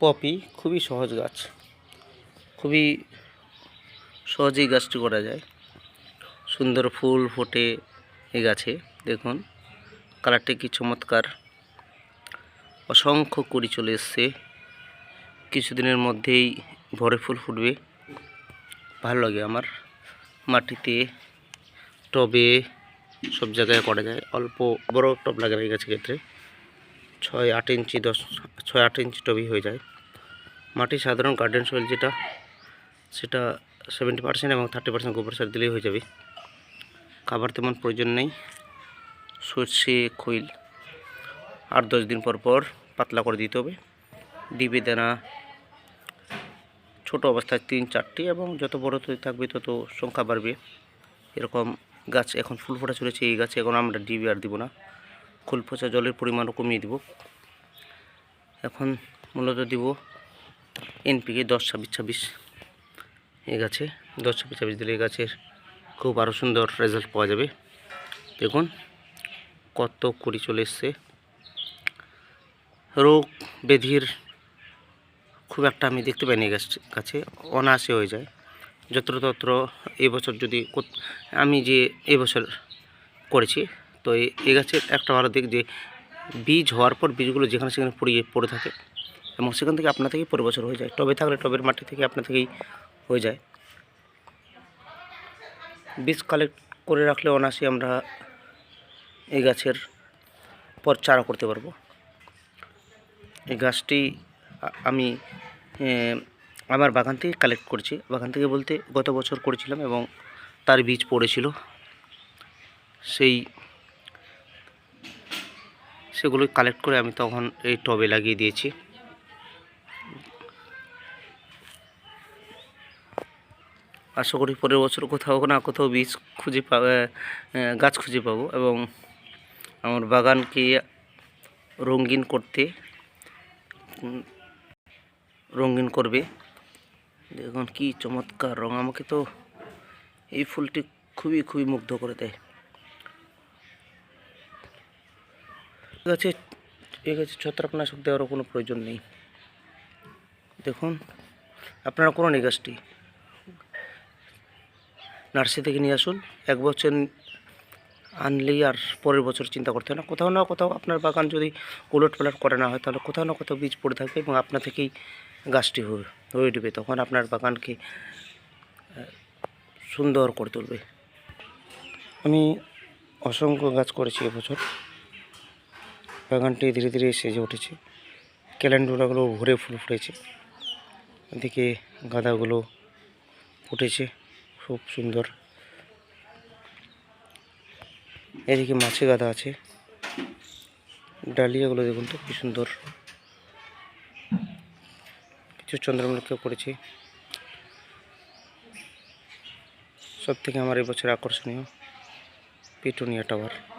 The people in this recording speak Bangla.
পপি খুবই সহজ গাছ। খুবই সহজেই গাছটি করা যায়। সুন্দর ফুল ফোটে এই গাছে, দেখুন। কালারটি কি চমৎকার। অসংখ্য কুড়ি চলে এসছে। কিছুদিনের মধ্যেই ভরে ফুল ফুটবে। ভালো লাগে আমার। মাটিতে টবে সব জায়গায় করা যায়। অল্প বড় টব লাগে এই গাছের ক্ষেত্রে। ছয় আট ইঞ্চি দশ, ছয় আট ইঞ্চি টবি হয়ে যায়। মাটি সাধারণ গার্ডেন সয়েল যেটা, সেটা সেভেন্টি পার্সেন্ট এবং থার্টি পার্সেন্ট গোবর সার দিলেই হয়ে যাবে। খাবার তেমন প্রয়োজন নেই। সর্ষে, খৈল, আট দশ দিন পর পর পাতলা করে দিতে হবে। ডিবে দানা, ছোট অবস্থায় তিন চারটি এবং যত বড় থাকবে তত সংখ্যা বাড়বে। এরকম গাছ এখন ফুল ফোটা চলেছে, এই গাছে এখন আমরা ডিবি আর দিব না। ফুল পচা জলের পরিমাণও কমিয়ে দিব। এখন মূলত দিব এনপিকে দশ ছাব্বিশ ছাব্বিশ। এ গাছে দশ ছাব্বিশ ছাব্বিশ দিলে এই গাছের খুব আরও সুন্দর রেজাল্ট পাওয়া যাবে। দেখুন কত কুড়ি চলে এসছে। রোগ ব্যাধির খুব একটা আমি দেখতে পাইনি গাছ গাছে, অনায়াসে হয়ে যায়। যত্রতত্র এবছর যদি আমি যে এবছর করেছি তো এই- গাছের একটা ভালো দিক যে বীজ হওয়ার পর বীজগুলো যেখানে সেখানে পড়িয়ে পড়ে থাকে এবং সেখান থেকে আপনা থেকেই পরে বছর হয়ে যায়। টবে থাকলে টবের মাটি থেকে আপনা থেকেই হয়ে যায়। বীজ কালেক্ট করে রাখলে অনায়াসে আমরা এই গাছের পর চারা করতে পারব। এই গাছটি আমি আমার বাগান থেকে কালেক্ট করছি। বাগান থেকে বলতে গত বছর করেছিলাম এবং তার বীজ পড়েছিল। সেই সেগুলো কালেক্ট করে আমি তখন এই টবে লাগিয়ে দিয়েছি। আশা করি পরের বছর কোথাও না কোথাও বীজ খুঁজে পা গাছ খুঁজে পাবো এবং আমার বাগানকে রঙিন করতে রঙিন করবে। দেখুন কি চমৎকার রং, আমাকে তো এই ফুলটি খুবই খুবই মুগ্ধ করে দেয়। গাছে এই গাছে ছত্রাকনাশক দেওয়ারও কোনো প্রয়োজন নেই। দেখুন, আপনারা করুন এই গাছটি নার্সারি থেকে নিয়ে আসুন, এক বছর আনলেই আর পরের বছর চিন্তা করতে হয় না। কোথাও না কোথাও আপনার বাগান যদি উলট পালট করা না হয়, তাহলে কোথাও না কোথাও বীজ পড়ে থাকবে এবং আপনা থেকেই গাছটি হয়ে হয়ে উঠবে, তখন আপনার বাগানকে সুন্দর করে তুলবে। আমি অসংখ্য গাছ করেছি এবছর বাগানটি ধীরে ধীরে সেজে উঠেছে। ক্যালেন্ডুলাগুলো ভরে ফুল ফুটেছে। এদিকে গাঁদাগুলো ফুটেছে, খুব সুন্দর। এদিকে মাছি গাদা আছে। ডালিয়াগুলো দেখুন তো, কি সুন্দর। কিছু চন্দ্রমল্লিকা পড়েছে। সব থেকে আমার এবছর আকর্ষণীয় পিটুনিয়া টাওয়ার।